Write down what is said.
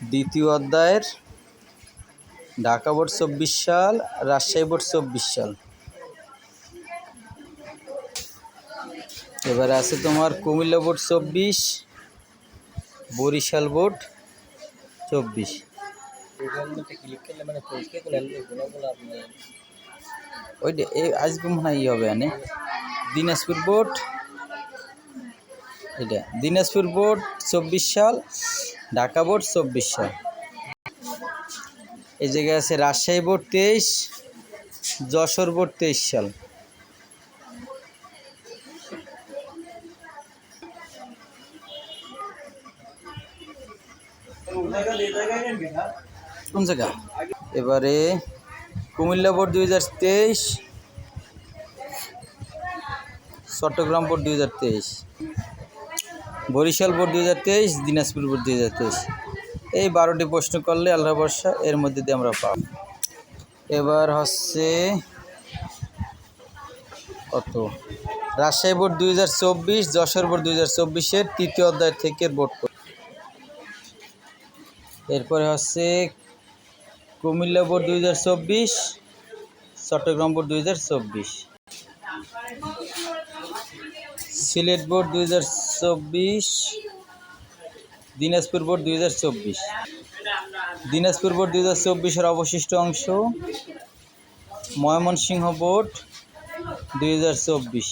দ্বিতীয় অধ্যায়ের ঢাকা বোর্ড চব্বিশ সাল, রাজশাহী বোর্ড চব্বিশ সাল। এবারে আছে তোমার কুমিল্লা বোর্ড চব্বিশ, বরিশাল বোর্ড চব্বিশ। মানে ওইটা এই আজকে মনে হয় হবে আনে দিনাজপুর বোর্ড, এটা, দিনাজপুর বোর্ড চব্বিশ সাল ঢাকা বোর্ড চব্বিশ সাল। এই জায়গায় আছে রাজশাহী বোর্ড তেইশ, যশোর বোর্ড তেইশ সাল। কোন জায়গা? এবারে কুমিল্লা বোর্ড দুই হাজার তেইশ, চট্টগ্রাম বোর্ড দুই হাজার তেইশ। বরিশাল বোর্ড দুই হাজার তেইশ, দিনাজপুর বোর্ড দুই হাজার তেইশ। এই বারোটি প্রশ্ন করলে আল্লাহ বর্ষা এর মধ্যে দিয়ে আমরা পাব। এবার হচ্ছে কত? রাজশাহী বোর্ড দুই হাজার চব্বিশ, যশোর বোর্ড দুই হাজার চব্বিশের তৃতীয় অধ্যায় থেকে বোর্ড এরপরে হচ্ছে কুমিল্লা বোর্ড দুই হাজার চব্বিশ, চট্টগ্রাম বোর্ড দুই হাজার চব্বিশ। সিলেট বোর্ড দুই হাজার চব্বিশ, দিনাজপুর বোর্ড দুই হাজার চব্বিশ। দিনাজপুর বোর্ড দুই হাজার চব্বিশের অবশিষ্ট অংশ ময়মনসিংহ বোর্ড দুই হাজার চব্বিশ।